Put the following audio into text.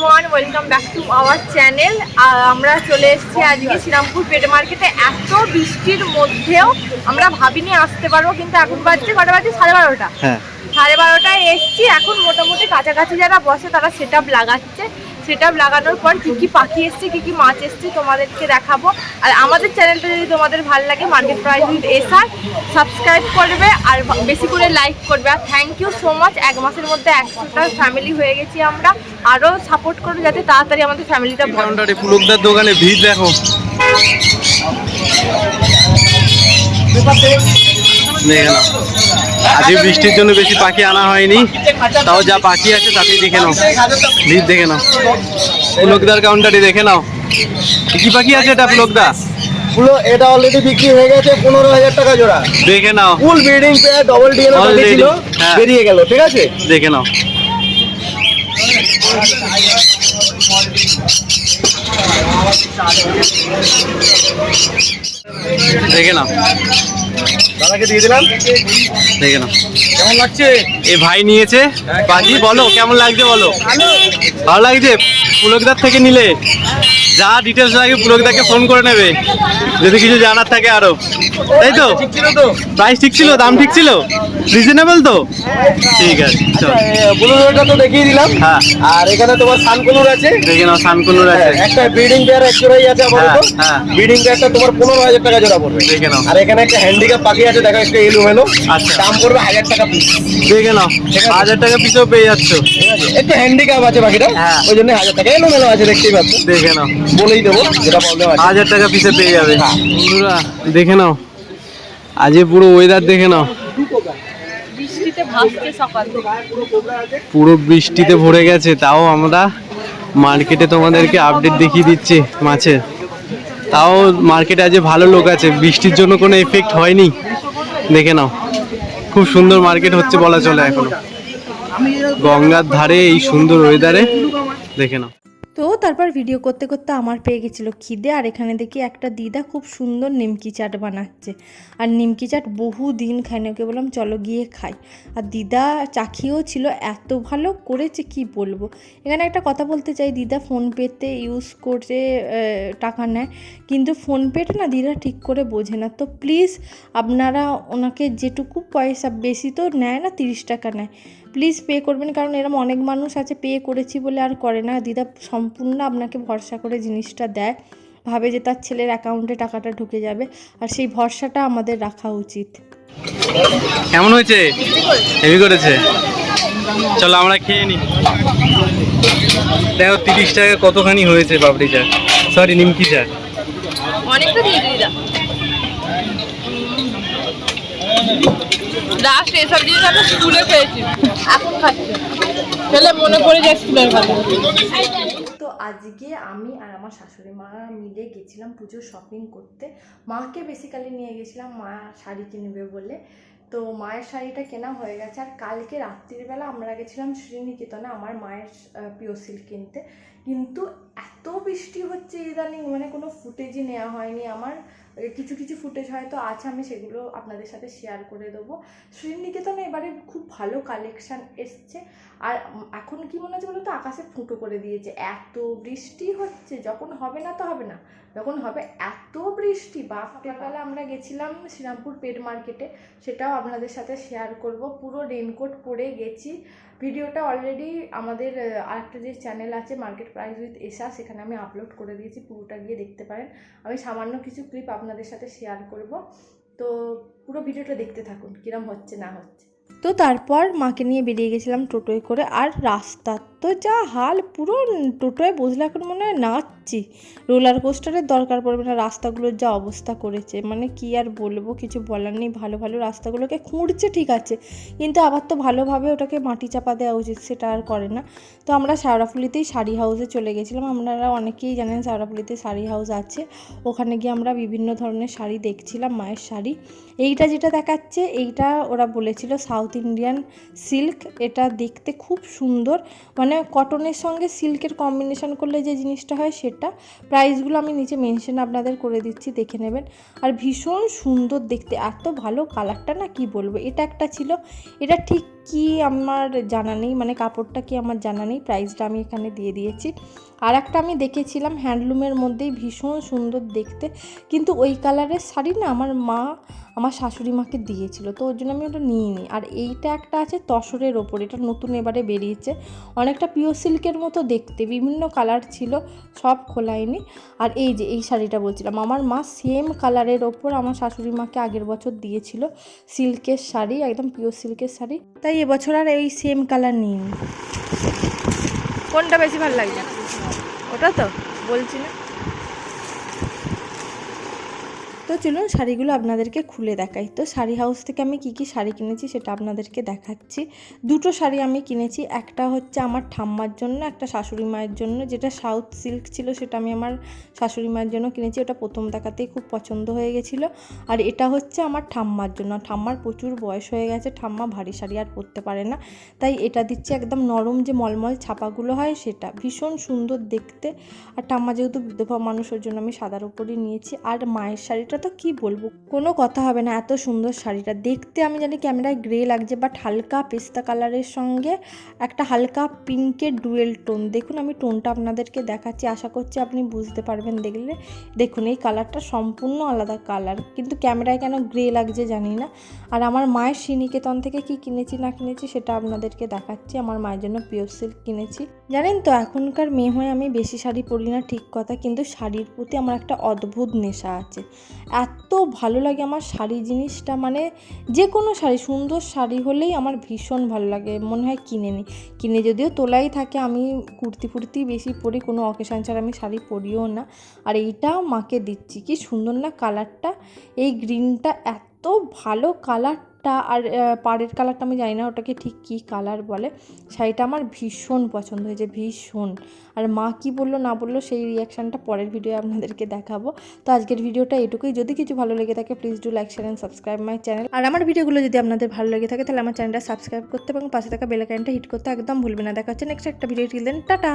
Everyone welcome back to our channel আমরা চলে এসেছি আজকে শ্রীরামপুর পেট মার্কেটে এত বৃষ্টির মধ্যেও আমরা ভাবিনি আসতে পারব কিন্তু এখন বাজছে কটা বাজছে সাড়ে বারোটা। হ্যাঁ। সাড়ে বারোটায় এসছি। এখন মোটামুটি কাছাকাছি যারা বসে তারা সেট লাগাচ্ছে। সেট লাগানোর পর কী কী পাখি এসছে কী কী মাছ এসছে তোমাদেরকে দেখাবো। আর আমাদের চ্যানেলটা যদি তোমাদের ভালো লাগে market price with SR subscribe করবে আর বেশি করে লাইক করবে। আর থ্যাংক ইউ সো মাচ এক মাসের মধ্যে একশোটা ফ্যামিলি হয়ে গেছি আমরা। আরও সাপোর্ট করবে যাতে তাড়াতাড়ি আমাদের ফ্যামিলিটা পুলকদার দোকানে ভিড় দেখো। দেখে নাও আজকে বৃষ্টির জন্য বেশি পাখি আনা হয়নি। তাও যা পাখি আছে তাতেই দেখে নাও। ভিড় দেখে নাও। পুলকদার কাউন্টারে দেখে নাও। কি পাখি আছে এটা পুলকদা পুরো এটা অলরেডি বিক্রি হয়ে গেছে পনেরো হাজার টাকা জোড়া। দেখে নাও। ফুল ব্রিডিং পেয়ার ডবল ছিল হ্যাঁ। বেরিয়ে গেল ঠিক আছে? দেখে নাও। দেখে নাও। দাদাকে দিয়ে দিলাম। দেখে নাও কেমন লাগছে? এ ভাই নিয়েছে। পাখি বলো কেমন লাগছে বলো? ভালো। লাগছে? পুলকদার থেকে নিলে। যা ডিটেলস লাগে পুলকদাকে ফোন করে নেবে। যদি কিছু জানার থাকে আরও। তাই তো? প্রাইস ঠিক ছিল? দাম ঠিক ছিল? রিজনেবল তো? ঠিক আছে চল। ব্লুটা তো দেখিয়ে দিলাম। হ্যাঁ। আর এখানে তোমার সানকুনুর আছে। দেখে নাও সানকুনুর আছে। হ্যাঁ, একটা ব্রিডিং পেয়ার এক জোড়াই আছে আপাতত। হ্যাঁ, হ্যাঁ। ব্রিডিং পেয়ারটা তোমার পনেরো হাজার টাকা জোড়া পড়বে। দেখে নাও। আর এখানে একটা হ্যান্ডিক্যাপ পাখি আছে দেখো একটু এলো মেলো আচ্ছা। দাম পড়বে হাজার টাকা পিস দেখে নাও হাজার টাকা পিসেও পেয়ে যাচ্ছ। ঠিক আছে? একটু হ্যান্ডিক্যাপ আছে পাখিটা হ্যাঁ। ওই জন্য হাজার টাকা। এলো মেলো আছে দেখতেই পাচ্ছ। দেখে নাও। বলেই দেবো যেটা প্রবলেম আছে। হাজার টাকা পিসে পেয়ে যাবে। হ্যাঁ। বন্ধুরা দেখে নাও। আজকে পুরো ওয়েদার দেখে নাও। বৃষ্টিতে ভাসছে সকাল পুরো বৃষ্টিতে ভরে গেছে তাও আমরা মার্কেটে তোমাদেরকে আপডেট দেখিয়ে দিচ্ছি মাছের। তাও মার্কেটে আজ ভালো লোক আছে। বৃষ্টির জন্য কোনো এফেক্ট হয়নি। দেখে নাও। খুব সুন্দর মার্কেট হচ্ছে বলা চলে এখনও। গঙ্গার ধারে এই সুন্দর ওয়েদারে দেখে নাও। তো তারপর ভিডিও করতে করতে আমার পেয়ে গেছিল খিদে, আর এখানে দেখি একটা দিদা খুব সুন্দর নিমকি চাট বানাচ্ছে। আর নিমকি চাট বহু দিন খাইনি ওকে বললাম, চলো গিয়ে খাই। আর দিদা চাখিয়েও ছিল, এত ভালো করেছে, কি বলব? এখানে একটা কথা বলতে চাই, দিদা ফোনপেতে ইউজ করে টাকা নেয়, কিন্তু ফোনপেটা না দিদা ঠিক করে বোঝে না। তো প্লিজ আপনারা ওনাকে যেটুকু পয়সা, বেশি তো নেয় না, তিরিশ টাকা নেয়। প্লিজ পে করবেন কারণ এরকম অনেক মানুষ আছে পে করেছি বলে আর করে না। দিদা সম্পূর্ণ আপনাকে ভরসা করে জিনিসটা দেয়। ভাবে যে তার ছেলের অ্যাকাউন্টে টাকাটা ঢুকে যাবে আর সেই ভরসাটা আমাদের রাখা উচিত। কেমন হয়েছে? হেভি করেছে। চলো আমরা খেয়ে নিই দেখো তিরিশ টাকা কতখানি হয়েছে বাবরি চাট সরি নিমকি চাট অনেকটা দিয়ে দিই লাস্ট জিনিস আমরা স্কুলে এখন খাচ্ছি। মনে স্কুলের কথা তো আজকে আমি আর আমার শাশুড়ি মা মিলে গেছিলাম পুজোর শপিং করতে। মাকে বেসিক্যালি নিয়ে গেছিলাম, মা শাড়ি কিনবে বলে। তো মায়ের শাড়িটা কেনা হয়ে গেছে আর কালকে রাত্রিবেলা আমরা গেছিলাম শ্রীনিকেতনে আমার মায়ের পিও সিল্ক কিনতে। কিন্তু এত বৃষ্টি হচ্ছে ইদানিং মানে কোনো ফুটেজই নেওয়া হয়নি আমার। কিছু কিছু ফুটেজ হয়তো আছে, আমি সেগুলো আপনাদের সাথে শেয়ার করে দেবো। শ্রীনিকেতনে এবারে খুব ভালো কালেকশান এসছে। আর এখন কি মনে হচ্ছে বলতো আকাশে ফুটো করে দিয়েছে। এত বৃষ্টি হচ্ছে, যখন হবে না তো হবে না। যখন হবে এত বৃষ্টি বাপরেবেলা আমরা গেছিলাম শ্রীরামপুর পেট মার্কেটে সেটাও আপনাদের সাথে শেয়ার করব। পুরো রেনকোট পরে গেছি। ভিডিওটা অলরেডি আমাদের আরেকটা যে চ্যানেল আছে মার্কেট প্রাইস উইথ এসা সেখানে আমি আপলোড করে দিয়েছি। পুরোটা গিয়ে দেখতে পারেন। আমি সামান্য কিছু ক্লিপ আপনাদের সাথে শেয়ার করব। তো পুরো ভিডিওটা দেখতে থাকুন, কিরম হচ্ছে না হচ্ছে। তো তারপর মাকে নিয়ে বেরিয়ে গেছিলাম টোটোয় করে, আর রাস্তার তো যা হাল, পুরো টোটোয় বসলে এখন মনে হয় নাচছি। রোলার কোস্টারের দরকার পড়বে না রাস্তাগুলোর যা অবস্থা করেছে। মানে কি আর বলব, কিছু বলার নেই, ভালো ভালো রাস্তাগুলোকে খুঁড়ছে ঠিক আছে, কিন্তু আবার তো ভালোভাবে ওটাকে মাটি চাপা দেওয়া উচিত, সেটা আর করে না। তো আমরা শাওড়াফুলিতেই শাড়ি হাউসে চলে গেছিলাম। আপনারা অনেকেই জানেন শাওড়াফুলিতে শাড়ি হাউস আছে। ওখানে গিয়ে আমরা বিভিন্ন ধরনের শাড়ি দেখছিলাম, মায়ের শাড়ি। এইটা যেটা দেখাচ্ছে, এইটা ওরা বলেছিল সাউথ ইন্ডিয়ান সিল্ক। এটা দেখতে খুব সুন্দর। মানে মানে কটনের সঙ্গে সিল্কের কম্বিনেশান করলে যে জিনিসটা হয় সেটা প্রাইসগুলো আমি নিচে মেনশন আপনাদের করে দিচ্ছি, দেখে নেবেন। আর ভীষণ সুন্দর দেখতে, এত ভালো কালারটা না কি বলব, এটা একটা ছিল, এটা ঠিক কি আমার জানা নেই মানে কাপড়টা কি আমার জানা নেই প্রাইসটা আমি এখানে দিয়ে দিয়েছি। আর একটা আমি দেখেছিলাম হ্যান্ডলুমের মধ্যেই ভীষণ সুন্দর দেখতে, কিন্তু ওই কালারের শাড়ি না আমার মা আমার শাশুড়ি মাকে দিয়েছিল, তো ওর জন্য আমি ওটা নিইনি। আর এইটা একটা আছে তসরের ওপর, এটা নতুন এবারে বেরিয়েছে। অনেকটা পিওর সিল্কের মতো দেখতে, বিভিন্ন কালার ছিল, সব খোলায়নি আর এই যে এই শাড়িটা বলছিলাম, আমার মা সেম কালারের ওপর আমার শাশুড়ি মাকে আগের বছর দিয়েছিল সিল্কের শাড়ি, একদম পিওর সিল্কের শাড়ি। তাই এবছর আর ওই সেম কালার নিইনি। কোনটা বেশি ভালো লাগছে? ওটা তো। বলছি না। তো চলুন শাড়িগুলো আপনাদেরকে খুলে দেখাই। তো শাড়ি হাউস থেকে আমি কি কি শাড়ি কিনেছি সেটা আপনাদেরকে দেখাচ্ছি। দুটো শাড়ি আমি কিনেছি, একটা হচ্ছে আমার ঠাম্মার জন্য, একটা শাশুড়ি মায়ের জন্য। যেটা সাউথ সিল্ক ছিল সেটা আমি আমার শাশুড়ি মায়ের জন্য কিনেছি, ওটা প্রথম দেখাতেই খুব পছন্দ হয়ে গেছিল। আর এটা হচ্ছে আমার ঠাম্মার জন্য। ঠাম্মার প্রচুর বয়স হয়ে গেছে, ঠাম্মা ভারী শাড়ি আর পরতে পারে না। তাই এটা দিচ্ছে একদম নরম যে মলমল ছাপাগুলো হয় সেটা। ভীষণ সুন্দর দেখতে। আর ঠাম্মা যেহেতু বিধবা মানুষের জন্য আমি সাদার উপরই নিয়েছি। আর মায়ের শাড়িটা তো কি বলব? কোনো কথা হবে না, এত সুন্দর শাড়িটা। দেখতে আমি জানি ক্যামেরায় গ্রে লাগছে বাট হালকা পেস্তা কালারের সঙ্গে একটা হালকা পিঙ্কের ডুয়েল টোন দেখুন, আমি টোনটা আপনাদেরকে দেখাচ্ছি, আশা করছি আপনি বুঝতে পারবেন দেখলে। দেখুন, এই কালারটা সম্পূর্ণ আলাদা কালার কিন্তু ক্যামেরায় কেন গ্রে লাগছে জানি না। আর আমার মায়ের শ্রীনিকেতন থেকে কি কিনেছি না কিনেছি সেটা আপনাদেরকে দেখাচ্ছি। আমার মায়ের জন্য পিওর সিল্ক কিনেছি। জানেন তো, এখনকার মেয়ে হয়ে আমি বেশি শাড়ি পরি না ঠিক কথা, কিন্তু শাড়ির প্রতি আমার একটা অদ্ভুত নেশা আছে। এত ভালো লাগে আমার শাড়ি জিনিসটা মানে যে কোনো শাড়ি, সুন্দর শাড়ি হলেই আমার ভীষণ ভালো লাগে, মনে হয় কিনে নিই কিনে যদিও তোলাই থাকে, আমি কুর্তি ফুর্তি বেশি পরি, কোনো অকেশন ছাড়া আমি শাড়ি পরিও না। আর এইটা মাকে দিচ্ছি, কি সুন্দর না কালারটা এই গ্রিনটা এত ভালো কালারটা আর পাড়ের কালারটা আমি জানি না, ওটাকে ঠিক কী কালার বলে। শাড়িটা আমার ভীষণ পছন্দ হয়েছে, ভীষণ। আর মা কি বলল না বলল সেই রিয়াকশানটা পরের ভিডিও আপনাদেরকে দেখাবো। তো আজকের ভিডিওটা এটুকুই। যদি কিছু ভালো লেগে থাকে please do like share and subscribe my channel আর আমার ভিডিওগুলো যদি আপনাদের ভালো লেগে থাকে, তাহলে আমার চ্যানেলটা সাবস্ক্রাইব করতে এবং পাশে থাকা বেলাকাইনটা হিট করতে একদম ভুলবে না। দেখা হচ্ছে নেক্সট একটা ভিডিও টিল দেন টাটা